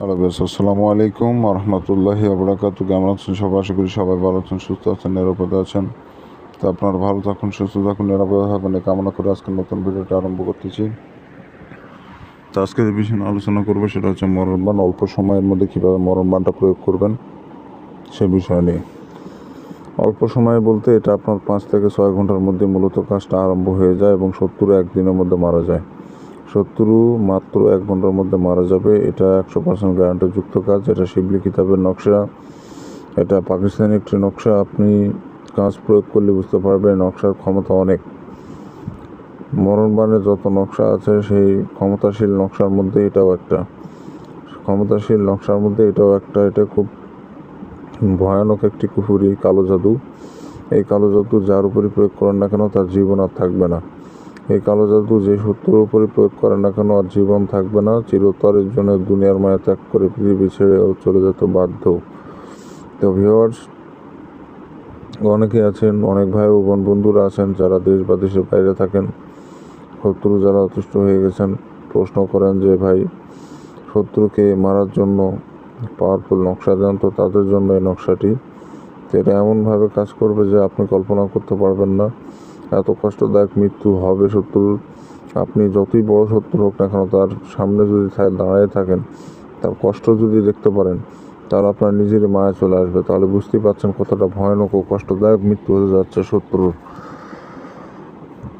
Hello আসসালামু আলাইকুম রহমতুল্লাহি আবরাকাতু কেমন আছেন সবাই? আশা করি সবাই ভালো আছেন, সুস্থ আছেন, নিরাপদে আছেন। তো আপনারা ভালো থাকুন, সুস্থ থাকুন, নিরাপদে থাকুন। কামনা করে আজকে নতুন ভিডিওটা আরম্ভ করতেছি। তো আজকে যে বিষয়ে আলোচনা করব সেটা হচ্ছে মরণবান অল্প সময়ের মধ্যে কীভাবে মরণবানটা প্রয়োগ করবেন সে বিষয় নিয়ে। অল্প সময় বলতে এটা আপনার পাঁচ থেকে ছয় ঘণ্টার মধ্যে মূলত কাজটা আরম্ভ হয়ে যায় এবং সত্তর একদিনের মধ্যে মারা যায়। শত্রু মাত্র এক ঘণ্টার মধ্যে মারা যাবে। এটা একশো পার্সেন্ট গ্যারান্টিযুক্ত কাজ, এটা শিবলি কিতাবের নকশা। এটা পাকিস্তানি একটি নকশা, আপনি কাজ প্রয়োগ করলে বুঝতে পারবেন নকশার ক্ষমতা অনেক। মরণবানে যত নকশা আছে, সেই ক্ষমতাশীল নকশার মধ্যে এটাও একটা। ক্ষমতাশীল নকশার মধ্যে এটাও একটা, এটা খুব ভয়ানক একটি কুফুরি, কালো জাদু। এই কালো জাদু যার উপরে প্রয়োগ করেন না কেন, তার জীবন আর থাকবে না। এই কালো জাদু, যে শত্রুর উপরে প্রয়োগ করেন না কেন আর জীবন থাকবে না? চিরতরের জন্য দুনিয়ার মায়া ত্যাগ করে পৃথিবী ছেড়ে চলে যেতে বাধ্য। তো ভিওয়ার্স অনেকে আছেন, অনেক ভাই ও বোন বন্ধুরা আছেন, যারা দেশ বা দেশের বাইরে থাকেন, শত্রু যারা অতুষ্ট হয়ে গেছেন, প্রশ্ন করেন যে, ভাই, শত্রুকে মারার জন্য পাওয়ারফুল নকশা দেন তো তাদের জন্য এই নকশাটি? এটা এমনভাবে কাজ করবে যে আপনি কল্পনা করতে পারবেন না। এত কষ্টদায়ক মৃত্যু হবে শত্রুর। আপনি যতই বড় শত্রু হোক না কেন, তার সামনে যদি দাঁড়িয়ে থাকেন, তার কষ্ট যদি দেখতে পারেন, তাহলে আপনার নিজেরই মায়া চলে আসবে। তাহলে বুঝতেই পারছেন কতটা ভয়ানক ও কষ্টদায়ক মৃত্যু হতে যাচ্ছে শত্রুর।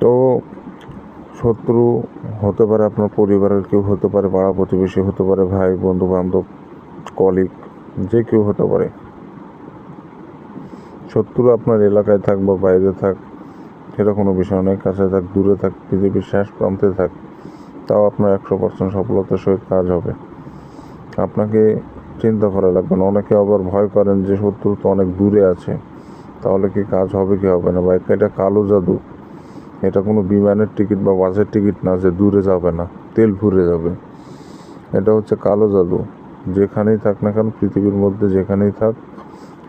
তো শত্রু হতে পারে আপনার পরিবারের কেউ, হতে পারে পাড়া প্রতিবেশী, হতে পারে ভাই বন্ধু বান্ধব কলিগ যে কেউ হতে পারে। শত্রু আপনার এলাকায় থাক বা বাইরে থাক সেটা কোনো বিষয় নয়, কাছে থাক, দূরে থাক, পৃথিবীর শেষ প্রান্তে থাক, তাও আপনার একশো পার্সেন্ট সফলতার সহিত কাজ হবে। আপনাকে চিন্তা করা লাগবে না। অনেকে আবার ভয় করেন যে শত্রু তো অনেক দূরে আছে, তাহলে কি কাজ হবে কি হবে না? বা এটা কালো জাদু। এটা কোনো বিমানের টিকিট বা বাসের টিকিট না যে দূরে যাবে না, তেল ফুরে যাবে। এটা হচ্ছে কালো জাদু। যেখানেই থাক না কেন, পৃথিবীর মধ্যে যেখানেই থাক,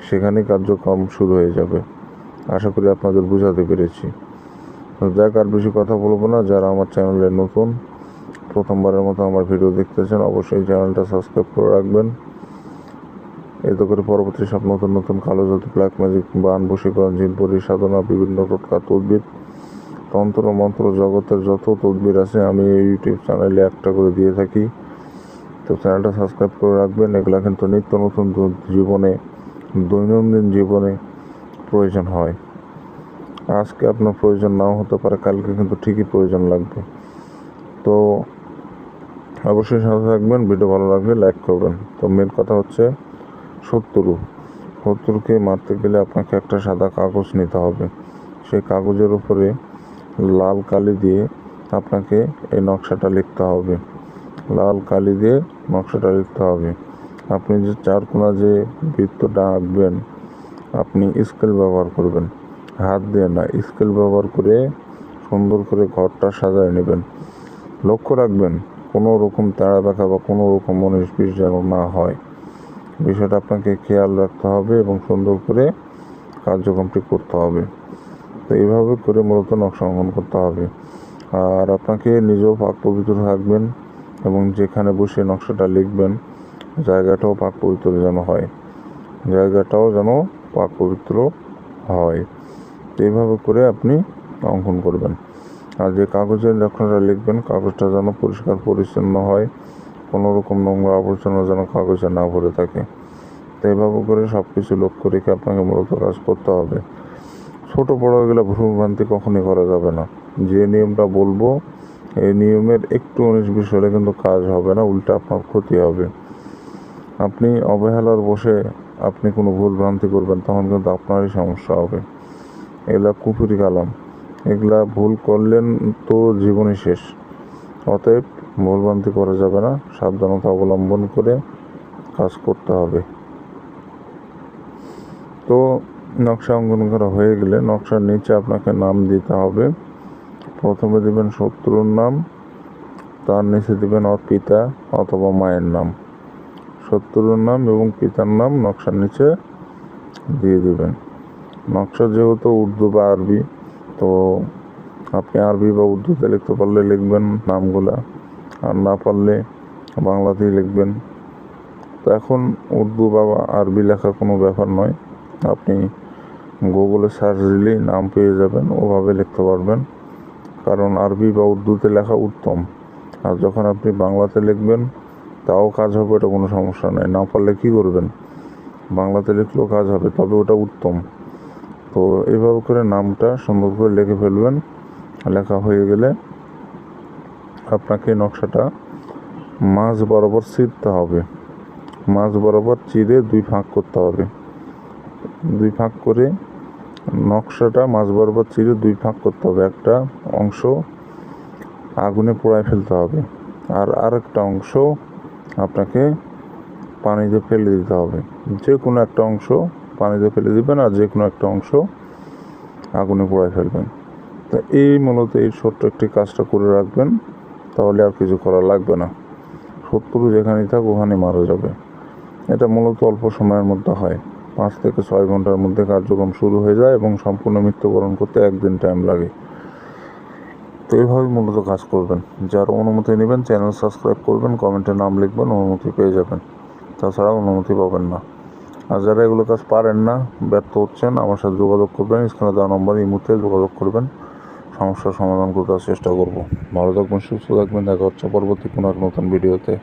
সেখানেই কার্যক্রম শুরু হয়ে যাবে। আশা করি আপনাদের বোঝাতে পেরেছি। তো আর বেশি কথা বলব না। যারা আমার চ্যানেলে নতুন, প্রথমবারের মতো আমার ভিডিও দেখতেছেন, অবশ্যই চ্যানেলটা সাবস্ক্রাইব করে রাখবেন। এতে করে পরবর্তী সব নতুন নতুন কালো জাদু ব্ল্যাক ম্যাজিক বান, বশীকরণ জিনপুরি সাধনা, বিভিন্ন টোটকা তদ্বির, তন্ত্র, মন্ত্র, জগতের যত তদবির আছে, আমি ইউটিউব চ্যানেলে একটা করে দিয়ে থাকি। তো চ্যানেলটা সাবস্ক্রাইব করে রাখবেন। এগুলা কিন্তু নিত্য নতুন জীবনে, দৈনন্দিন জীবনে প্রয়োজন হয়। আজকে আপনার প্রয়োজন নাও হতে পারে, কালকে কিন্তু ঠিকই প্রয়োজন লাগবে। তো অবশ্যই সাথে থাকবেন, ভিডিও ভালো লাগলে লাইক করবেন। তো মেন কথা হচ্ছে শত্রু। শত্রুকে মারতে গেলে আপনাকে একটা সাদা কাগজ নিতে হবে। সেই কাগজের উপরে লাল কালি দিয়ে আপনাকে এই নকশাটা লিখতে হবে। লাল কালি দিয়ে নকশাটা লিখতে হবে। আপনি যে চার কোনা যে বৃত্তটা আঁকবেন আপনি স্কেল ব্যবহার করবেন। হাত দিয়ে না, স্কেল ব্যবহার করে সুন্দর করে ঘরটা সাজায় নেবেন। লক্ষ্য রাখবেন, কোনো রকম তেড়া দেখা বা কোনো রকম বিশ যেন না হয়। বিষয়টা আপনাকে খেয়াল রাখতে হবে এবং সুন্দর করে কার্যক্রমটি করতে হবে। তো এইভাবে করে মূলত নকশা অঙ্কন করতে হবে। আর আপনাকে নিজেও পাক পবিত্র থাকবেন এবং যেখানে বসে নকশাটা লিখবেন, জায়গাটাও পাক পবিত্র যেন হয়। জায়গাটাও যেন পবিত্র হয়। এইভাবে করে আপনি অঙ্কন করবেন। আর যে কাগজের নকশাটা লিখবেন, কাগজটা যেন পরিষ্কার পরিচ্ছন্ন হয় কোনো রকম নোংরা আবর্জনা যেন কাগজে না ভরে থাকে। তো এইভাবে করে সব কিছু লক্ষ্য রেখে আপনাকে মূলত কাজ করতে হবে। ছোট বড় এগুলো ভ্রমভ্রান্তি কখনই করা যাবে না। যে নিয়মটা বলব, এই নিয়মের একটু উনিশ বিশ হলে কিন্তু কাজ হবে না, উল্টা আপনার ক্ষতি হবে। আপনি অবহেলার বসে আপনি কোনো ভুল ভ্রান্তি করবেন, তখন কিন্তু আপনারই সমস্যা হবে। এগুলা কুফুরি কালাম। এগুলা ভুল করলেন তো জীবনই শেষ। অতএব ভুল ভ্রান্তি করা যাবে না, সাবধানতা অবলম্বন করে কাজ করতে হবে। তো নকশা অঙ্কন করা হয়ে গেলে নকশার নিচে আপনাকে নাম দিতে হবে। প্রথমে দেবেন শত্রুর নাম, তার নিচে দেবেন ওর পিতা অথবা মায়ের নাম। শত্রুর নাম এবং পিতার নাম নকশার নিচে দিয়ে দেবেন। নকশা যেহেতু উর্দু বা আরবি, তো আপনি আরবি বা উর্দুতে লিখতে পারলে লিখবেন নামগুলা। আর না পারলে বাংলাতেই লিখবেন। তো এখন উর্দু বা আরবি লেখা কোনো ব্যাপার নয়। আপনি গুগলে সার্চ দিলেই নাম পেয়ে যাবেন, ওভাবে লিখতে পারবেন। কারণ আরবি বা উর্দুতে লেখা উত্তম। আর যখন আপনি বাংলাতে লিখবেন তাও কাজ হবে, ওটা কোনো সমস্যা নেই না পারলে কী করবেন? বাংলাতে লিখলেও কাজ হবে, তবে ওটা উত্তম। তো এভাবে করে নামটা সুন্দর করে লিখে ফেলবেন। লেখা হয়ে গেলে আপনাকে নকশাটা মাঝ বরাবর ছিঁড়তে হবে। মাঝ বরাবর চিরে দুই ফাঁক করতে হবে। দুই ফাঁক করে নকশাটা মাঝ বরাবর চিরে দুই ফাঁক করতে হবে। একটা অংশ আগুনে পোড়ায় ফেলতে হবে আর আরেকটা অংশ আপনাকে পানিতে ফেলে দিতে হবে। যে কোনো একটা অংশ পানিতে ফেলে দিবেন আর যে কোনো একটা অংশ আগুনে পোড়ায় ফেলবেন। তা এই মূলত এই ছোট্ট একটি কাজটা করে রাখবেন, তাহলে আর কিছু করা লাগবে না। শত্রু যেখানেই থাক ওখানে মারা যাবে। এটা মূলত অল্প সময়ের মধ্যে হয়। পাঁচ থেকে ছয় ঘণ্টার মধ্যে কার্যক্রম শুরু হয়ে যায় এবং সম্পূর্ণ মৃত্যুবরণ করতে একদিন টাইম লাগে। তো এভাবেই মূলত কাজ করবেন। যার অনুমতি নেবেন, চ্যানেল সাবস্ক্রাইব করবেন, কমেন্টে নাম লিখবেন, অনুমতি পেয়ে যাবেন। তাছাড়া অনুমতি পাবেন না। আর যারা এগুলো কাজ পারেন না, ব্যর্থ হচ্ছেন, আমার সাথে যোগাযোগ করবেন, স্ক্রিনে দেওয়া নম্বর এই মুহূর্তে যোগাযোগ করবেন। সমস্যার সমাধান করতে চেষ্টা করব। ভালো থাকবেন, সুস্থ থাকবেন, দেখা হচ্ছে পরবর্তী কোনো এক নতুন ভিডিওতে।